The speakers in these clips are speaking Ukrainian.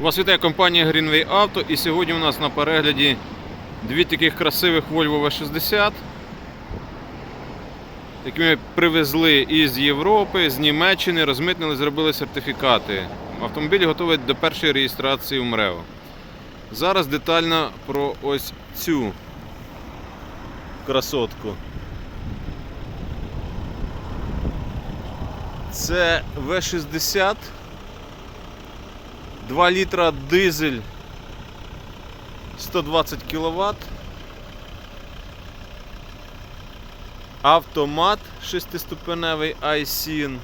Вас вітає компанія Greenway Auto і сьогодні у нас на перегляді дві таких красивих Volvo V60, які ми привезли із Європи, з Німеччини, розмитнили, зробили сертифікати. Автомобіль готовий до першої реєстрації в МРЕО. Зараз детально про ось цю красотку. Це V60. 2 літра дизель 120 кВт. Автомат 6-ступеневий iSyn.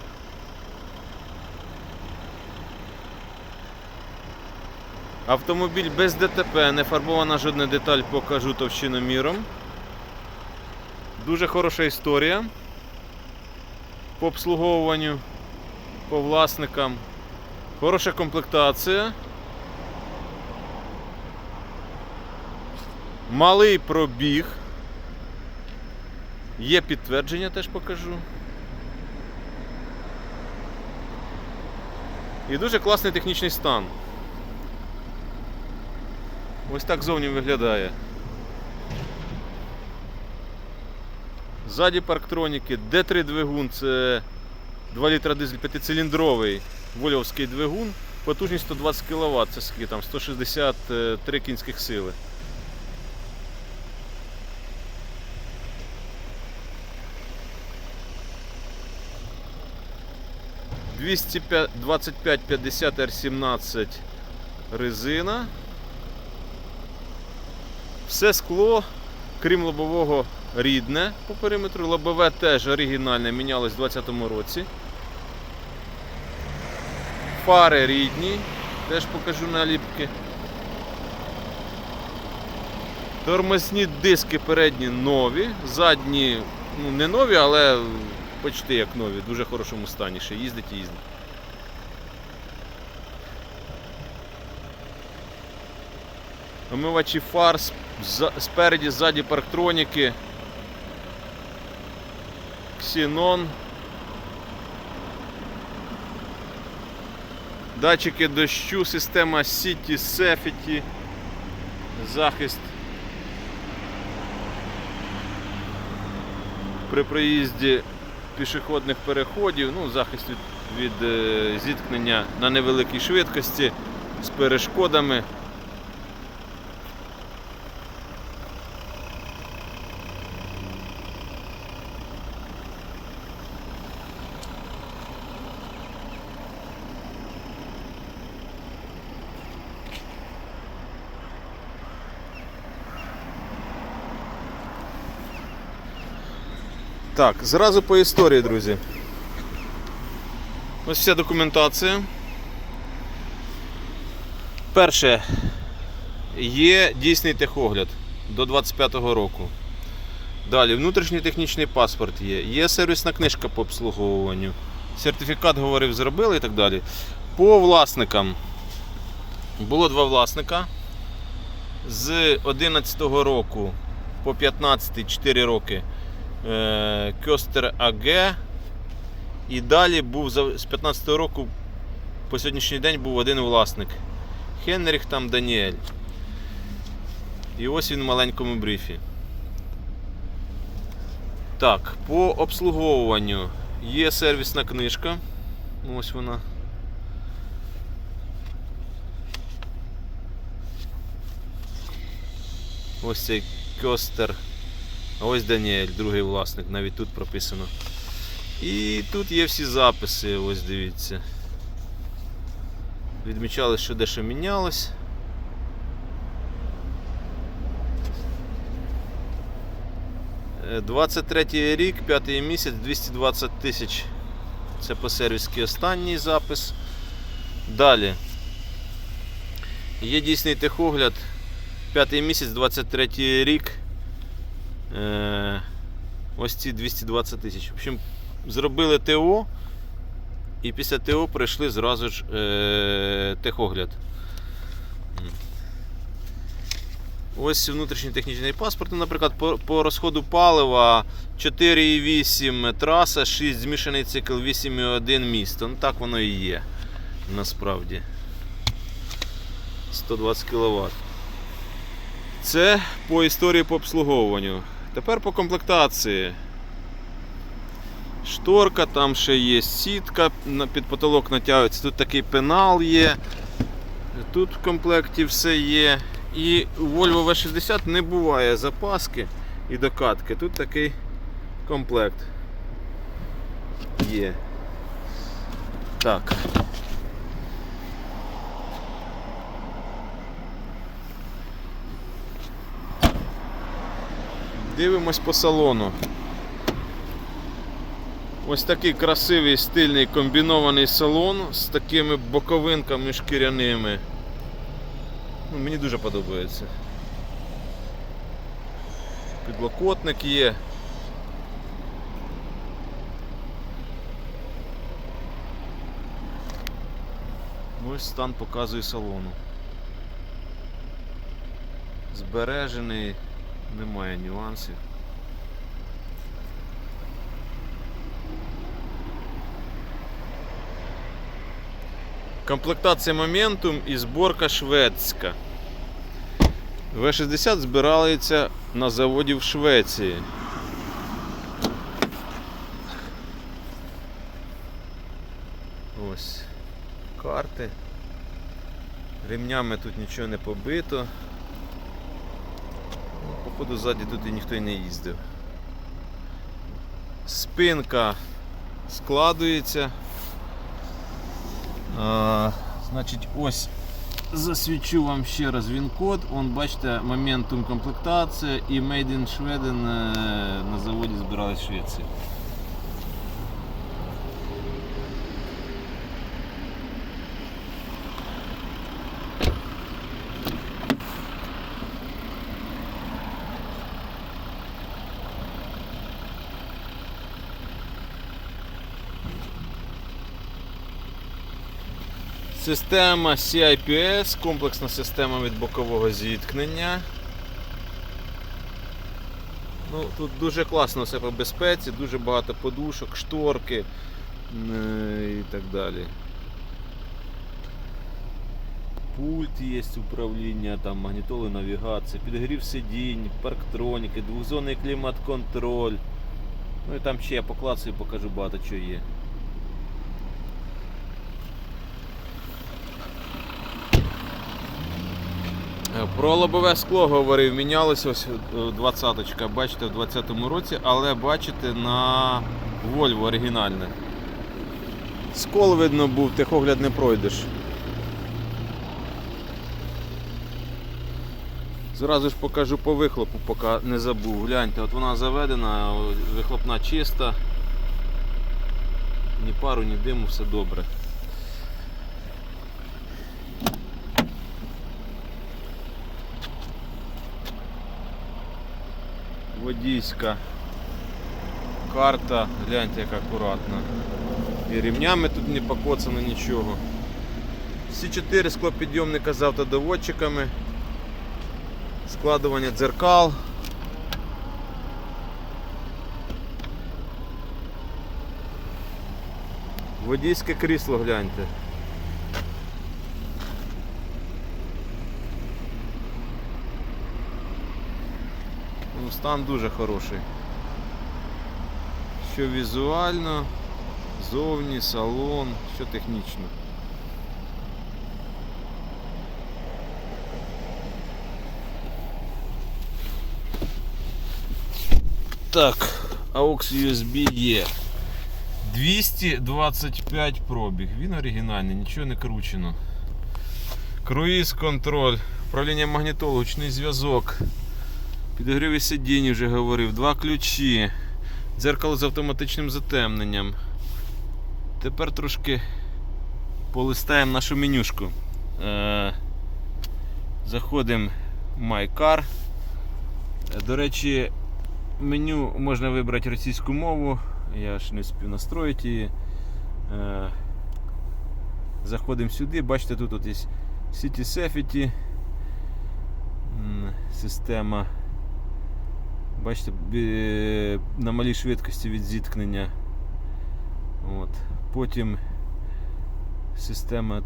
Автомобіль без ДТП, не фарбована жодна деталь, покажу товщиноміром. Дуже хороша історія по обслуговуванню, по власникам. Хороша комплектація. Малий пробіг. Є підтвердження, теж покажу. І дуже класний технічний стан. Ось так зовні виглядає. Ззаді парктроніки, D3 двигун це 2 літра дизель 5-циліндровий вольовський двигун, потужність 120 кВт, це скільки там 163 кінських сили. Двісті 25-50 R17 резина. Все скло, крім лобового, рідне по периметру. Лобове теж оригінальне, мінялось у 2020 році. Фари рідні, теж покажу наліпки. Тормозні диски передні нові, задні ну, не нові, але почти як нові, в дуже хорошому стані. Ще їздить і їздить. Омивачі фар спереді, ззаді парктроніки. Ксенон. Датчики дощу, система City Safety, захист при проїзді пішохідних переходів, ну, захист від, від е, зіткнення на невеликій швидкості з перешкодами. Так, зразу по історії, друзі. Ось вся документація. Перше, є дійсний техогляд до 25-го року. Далі, внутрішній технічний паспорт є, є сервісна книжка по обслуговуванню, сертифікат говорив, зробили і так далі. По власникам. Було два власника. З 11-го року по 15 4 роки Кьостер АГ. І далі був з 15-го року по сьогоднішній день був один власник. Хенріх там Даніель. І ось він в маленькому брифі. Так, по обслуговуванню є сервісна книжка. Ось вона. Ось цей Кьостер. А ось Даніель, другий власник, навіть тут прописано. І тут є всі записи, ось дивіться. Відмічали, що дещо мінялось. Е, 23 рік, 5 місяць, 220 тисяч. Це по сервіськи останній запис. Далі. Є дійсний техогляд. 5 місяць, 23 рік. Е, ось ці 220 тисяч. В общем, зробили ТО і після ТО пройшли зразу ж е, техогляд. Ось внутрішній технічний паспорт, ну, наприклад, по, по розходу палива 4,8 траса, 6 змішаний цикл, 8,1 місто. Ну так воно і є насправді. 120 кВт. Це по історії по обслуговуванню. Тепер по комплектації. Шторка, там ще є сітка під потолок натягується. Тут такий пенал є. Тут в комплекті все є. І у Volvo V60 не буває запаски і докатки. Тут такий комплект є. Так. Дивимось по салону. Ось такий красивий стильний комбінований салон з такими боковинками шкіряними. Ну, мені дуже подобається. Підлокотник є. Ось стан показує салону. Збережений, немає нюансів. Комплектація Momentum і зборка шведська. В60 збирається на заводі в Швеції. Ось карти. Ремнями тут нічого не побито. Походу ззаді тут і ніхто і не їздив. Спинка складується. А, значить, ось засвічу вам ще раз він-код. Он, бачите, моментум комплектація і Made in Sweden е, на заводі збирали Швеції. Система CIPS, комплексна система від бокового зіткнення. Ну, тут дуже класно все по безпеці, дуже багато подушок, шторки е, і так далі. Пульт є управління, там магнітоли навігації, підгрів сидінь, парктроніки, двохзонний клімат-контроль. Ну і там ще я поклацаю і покажу багато чого є. Про лобове скло говорив, мінялося ось 20-ка, бачите, в 20-му році, але бачите на Volvo оригінальне. Скол видно був, техогляд не пройдеш. Зразу ж покажу по вихлопу, поки не забув. Гляньте, от вона заведена, вихлопна чиста. Ні пару, ні диму, все добре. Водійська карта, гляньте як акуратно. І рівнями тут не покоцано нічого. Всі чотири склопідйомника з автодоводчиками, складування дзеркал. Водійське крісло гляньте. Стан дуже хороший. Що візуально, зовні, салон, що технічно. Так, AUX USB є. 225 пробіг. Він оригінальний, нічого не кручено. Круїз контроль, управління магнітолу, гучний зв'язок. Підігріві сидінь вже говорив, два ключі, дзеркало з автоматичним затемненням. Тепер трошки полистаємо нашу менюшку. Е, Заходимо в My Car. Е, До речі, меню можна вибрати російську мову, я ж не спів настроїти її. Е, Заходимо сюди, бачите, тут от є City Safety, система. Бачите, на малій швидкості від зіткнення. От. Потім система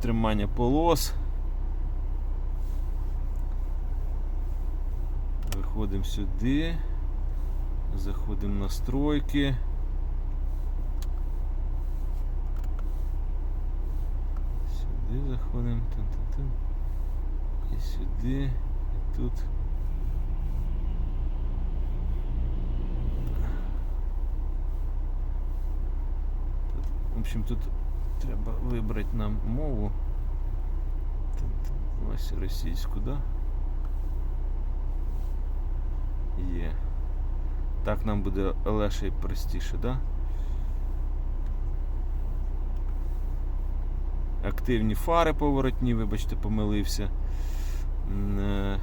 тримання полос. Виходимо сюди, заходимо в настройки. Сюди заходимо, тин -тин -тин. і сюди, і тут. В общем, тут треба вибрати нам мову. Ось російську, да? Є. Так нам буде легше і простіше, да? Активні фари поворотні, вибачте, помилився. Е,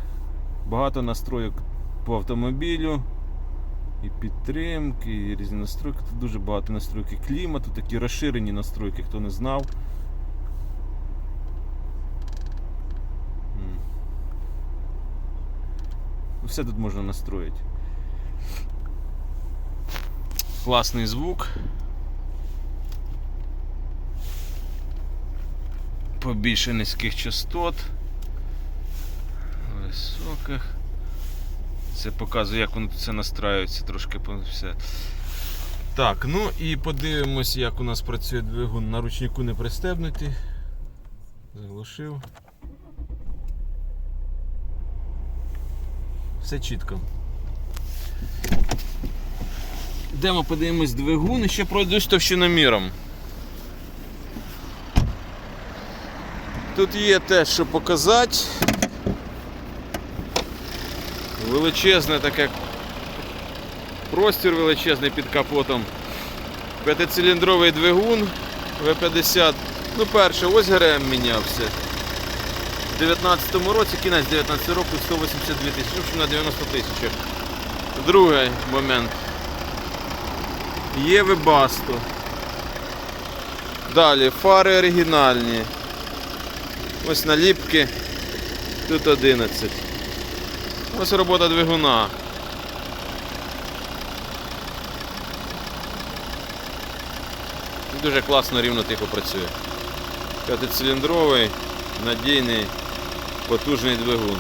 Багато настройок по автомобілю. І підтримки, і різні настройки. Тут дуже багато настройки клімату, такі розширені настройки, хто не знав. М. Ну, Все тут можна настроїти. Класний звук. Побільше низьких частот. Високих. Це показує, як воно тут все настраюється, трошки по- все. Так, ну і подивимось, як у нас працює двигун. На ручнику не пристебнутий. Заглушив. Все чітко. Йдемо подивимось двигун і ще пройдусь товщиноміром. Тут є те, що показати. Величезне таке простір величезний під капотом. П'ятициліндровий двигун В50. Ну, перше, ось ГРМ мінявся. У 19-му році, кінець 19 року 182 тисячі, в общем, на 90 тисячах. Другий момент. Є Webasto. Далі фари оригінальні. Ось наліпки. Тут 11. Ось робота двигуна. Дуже класно рівно тихо працює. П'ятициліндровий, надійний, потужний двигун.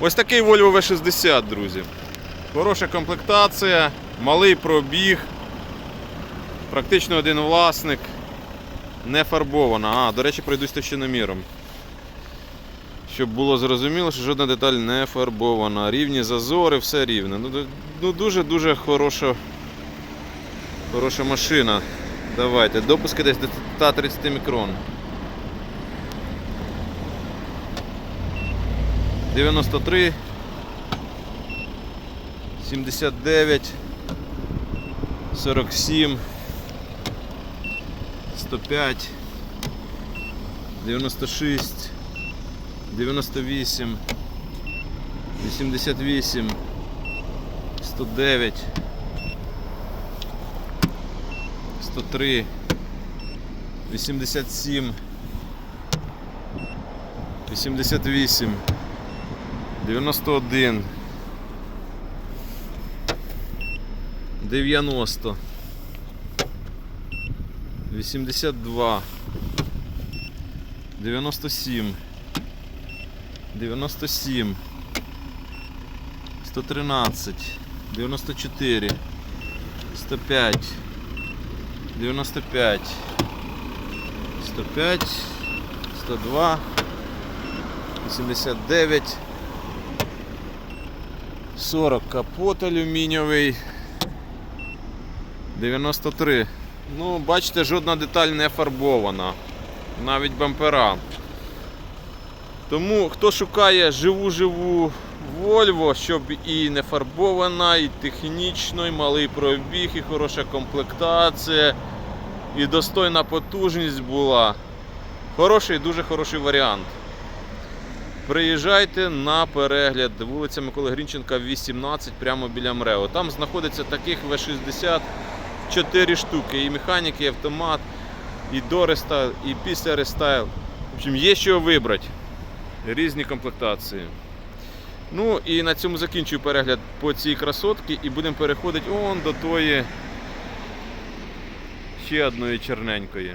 Ось такий Volvo V60, друзі. Хороша комплектація, малий пробіг, практично один власник, не фарбована. А, до речі, пройдусь товщиноміром. Щоб було зрозуміло, що жодна деталь не фарбована. Рівні зазори, все рівне. Ну, Ну дуже-дуже хороша, хороша машина. Давайте, допуски десь до 130 мікрон. 93 79 47 105 96 98 88 109 103 87 88 91 90 82 97 97 113 94 105 95 105 102 89 40 капот алюмінієвий 93 Ну, бачите, жодна деталь не фарбована. Навіть бампера. Тому хто шукає живу-живу Volvo, щоб і не фарбована, і технічно, і малий пробіг, і хороша комплектація, і достойна потужність була. Хороший, дуже хороший варіант. Приїжджайте на перегляд, вулиця Миколи Грінченка, 18, прямо біля МРЕО. Там знаходиться таких В60 4 штуки. І механіки, і автомат, і до і після рестайл. В общем, є що вибрати. Різні комплектації. Ну і на цьому закінчую перегляд по цій красотці і будемо переходити он до тої ще одної чорненької.